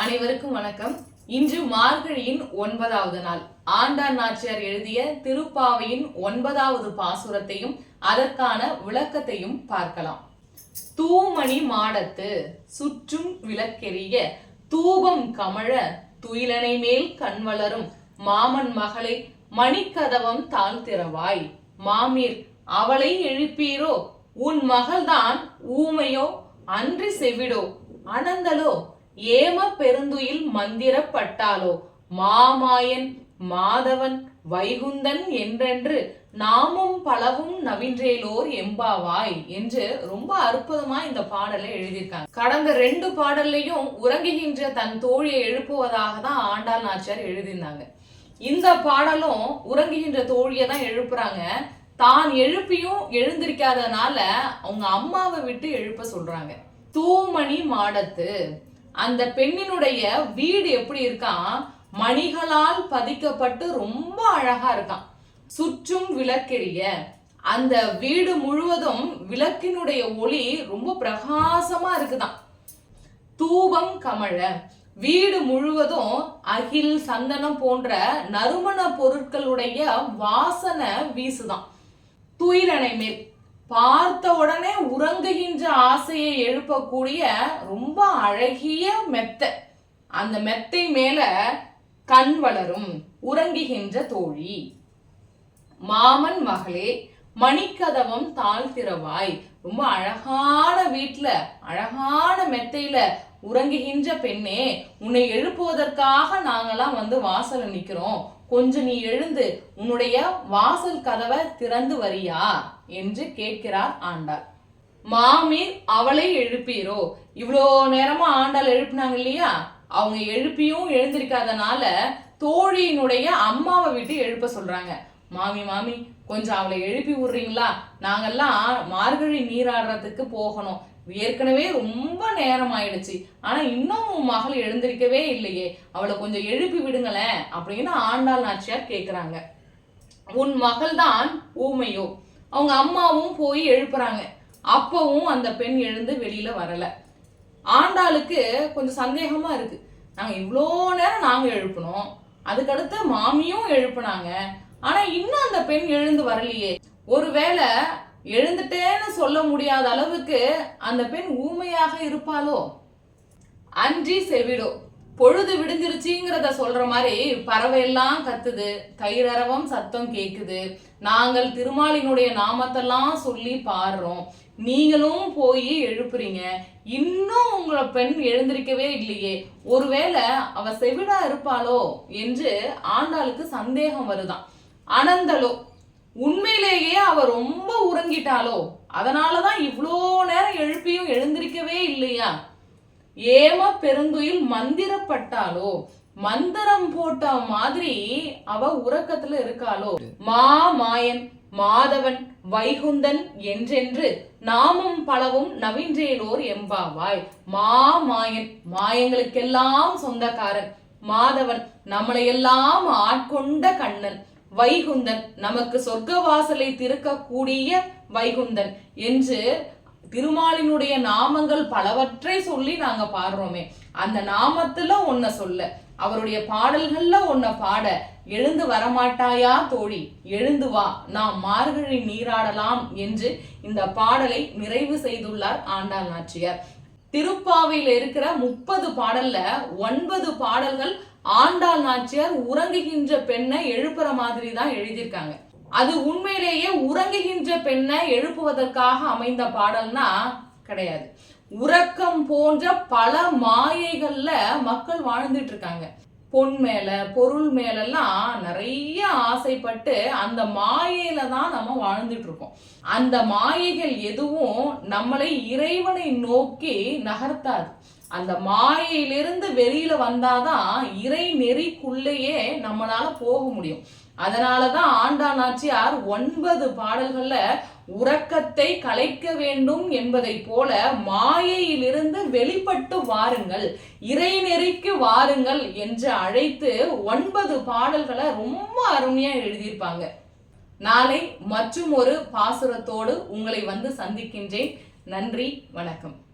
அனைவருக்கும் வணக்கம். இன்று மார்கழியின் ஒன்பதாவது நாள். ஆண்டார் நாச்சியார் எழுதிய திருப்பாவையின் ஒன்பதாவது பாசுரத்தையும் அதற்கான விளக்கத்தையும் பார்க்கலாம். தூமணி மாடத்து சுற்றும் விளக்கெரிய தூபம் கமழ துயிலனை மேல் கண் வளரும் மாமன் மகளை மணிக்கதவம் தாழ்த்திரவாய் மாமீர் அவளை எழுப்பீரோ? உன் மகள்தான் ஊமையோ? அன்றி செவிடோ? அனந்தலோ? ஏம பெருந்துயில் மந்திரப்பட்டாலோ? மாமாயன் மாதவன் வைகுந்தன் என்றென்று நாமும் பலவும் நவின்றேலோர் எம்பாவாய் என்று ரொம்ப அற்புதமா இந்த பாடலை எழுதியிருக்காங்க. கடந்த ரெண்டு பாடல்லையும் உறங்குகின்ற தன் தோழியை எழுப்புவதாக தான் ஆண்டாள் நாச்சியார் எழுதியிருந்தாங்க. இந்த பாடலும் உறங்குகின்ற தோழியை தான் எழுப்புறாங்க. தான் எழுப்பியும் எழுந்திருக்காதனால அவங்க அம்மாவை விட்டு எழுப்ப சொல்றாங்க. தூமணி மாடத்து. அந்த பெண்ணினுடைய வீடு எப்படி இருக்கான் மணிகளால் பதிக்கப்பட்டு ரொம்ப அழகா இருக்கான் சுற்றும் விளக்கெரிய. அந்த வீடு முழுவதும் விளக்கினுடைய ஒளி ரொம்ப பிரகாசமா இருக்குதான் தூபம் கமழ. வீடு முழுவதும் அகில் சந்தனம் போன்ற நறுமண பொருட்களுடைய வாசனை வீசுதான் துயிலணை மேல். பார்த்த உடனே உறங்குகின்ற ஆசையை எழுப்பக்கூடிய ரொம்ப அழகிய மெத்தை. அந்த மெத்தை மேல கண் வளரும் உறங்குகின்ற தோழி. மாமன் மகளே மணிக்கதவம் தாழ்த்திரவாய் ரொம்ப அழகான வீட்டுல அழகான மெத்தையில உறங்குகின்ற பெண்ணே உன்னை எழுப்புவதற்காக நாங்கெல்லாம் வந்து வாசல்ல நிக்கிறோம். கொஞ்சம் நீ எழுந்து உன்னுடைய வாசல் கதவை திறந்து வரியா என்று கேட்கிறார் ஆண்டாள். மாமீர் அவளை எழுப்பீரோ? இவ்வளோ நேரமா ஆண்டாள் எழுப்பினாங்க இல்லையா? அவங்க எழுப்பியும் எழுந்திருக்காதனால தோழியினுடைய அம்மாவை விட்டு எழுப்ப சொல்றாங்க. மாமி மாமி கொஞ்சம் அவளை எழுப்பி விடுறீங்களா? நாங்கெல்லாம் மார்கழி நீராடுறதுக்கு போகணும். ஏற்கனவே ரொம்ப நேரம் ஆயிடுச்சு. ஆனா இன்னும் உன் மகள் எழுந்திருக்கவே இல்லையே. அவளை கொஞ்சம் எழுப்பி விடுங்களேன் அப்படின்னு ஆண்டாள் நாச்சியார் கேக்குறாங்க. உன் மகள் தான் ஊமையோ. அவங்க அம்மாவும் போய் எழுப்புறாங்க. அப்பவும் அந்த பெண் எழுந்து வெளியில வரல. ஆண்டாளுக்கு கொஞ்சம் சந்தேகமா இருக்கு. நாங்க இவ்வளோ நேரம் நாங்க எழுப்பினோம். அதுக்கடுத்து மாமியும் எழுப்புனாங்க. ஆனா இன்னும் அந்த பெண் எழுந்து வரலையே. ஒருவேளை எழுந்துட்டேன்னு சொல்ல முடியாத அளவுக்கு அந்த பெண் ஊமையாக இருப்பாளோ? அன்றி செவிடோ. பொழுது விடிஞ்சிருச்சுங்கிறத சொல்ற மாதிரி பறவை எல்லாம் கத்துது. கயிறரவம் சத்தம் கேக்குது. நாங்கள் திருமாலினுடைய நாமத்தெல்லாம் சொல்லி பாடுறோம். நீங்களும் போய் எழுப்புறீங்க. இன்னும் உங்களை பெண் எழுந்திருக்கவே இல்லையே. ஒருவேளை அவ செவிடா இருப்பாளோ என்று ஆண்டாளுக்கு சந்தேகம் வருதான். அனந்தலோ. உண்மையிலேயே அவ ரொம்ப உறங்கிட்டாளோ. அதனாலதான் இவ்வளோ நேரம் எழுப்பியும் எழுந்திருக்கவே இல்லையா. ஏம பெருந்துயில் மந்திரப்பட்டாலோ மந்திரம் போட்ட மாதிரி அவ உறக்கத்துல இருக்காளோ. மா மாயன் மாதவன் வைகுந்தன் என்றென்று நாமும் பலவும் நவீன்றேலோர் எம்பாவாய் மா மாயன் மாயங்களுக்கெல்லாம் சொந்தக்காரன். மாதவன் நம்மளையெல்லாம் ஆட்கொண்ட கண்ணன். வைகுந்தன் நமக்கு சொர்க்க வாசலை திறக்கக்கூடிய வைகுந்தன் என்று திருமாலினுடைய நாமங்கள் பலவற்றை சொல்லி நாங்க பாடுறோமே. அந்த நாமத்துல ஒன்ன சொல்ல அவருடைய பாடல்கள்ல ஒன்ன பாட எழுந்து வரமாட்டாயா தோழி? எழுந்து வா நாம் மார்கழி நீராடலாம் என்று இந்த பாடலை நிறைவு செய்துள்ளார் ஆண்டாள் நாச்சியார். திருப்பாவையில இருக்கிற முப்பது பாடல்ல ஒன்பது பாடல்கள் ஆண்டாள் நாச்சியார் உறங்குகின்ற பெண்ணை எழுப்புற மாதிரி தான் எழுதியிருக்காங்க. அது உண்மையிலேயே உறங்குகின்ற பெண்ணை எழுப்புவதற்காக அமைந்த பாடல்னா கிடையாது. உறக்கம் போன்ற பல மாயைகள்ல மக்கள் வாழ்ந்துட்டு இருக்காங்க. பொன் மேல பொருள் மேலெல்லாம் நிறைய ஆசைப்பட்டு அந்த மாயையில தான் நம்ம வாழ்ந்துட்டு இருக்கோம். அந்த மாயைகள் எதுவும் நம்மளை இறைவனை நோக்கி நகர்த்தாது. அந்த மாயையிலிருந்து வெளியில வந்தாதான் இறை நெறிக்குள்ளேயே நம்மளால போக முடியும். அதனாலதான் ஆண்டாணாச்சியார் ஒன்பது பாடல்கள்ல உறக்கத்தை கலைக்க வேண்டும் என்பதை போல மாயையிலிருந்து வெளிப்பட்டு வாருங்கள் இறைநெறிக்கு வாருங்கள் என்று அழைத்து ஒன்பது பாடல்களை ரொம்ப அருமையா எழுதியிருப்பாங்க. நாளை மற்றும் ஒரு பாசுரத்தோடு உங்களை வந்து சந்திக்கின்றேன். நன்றி வணக்கம்.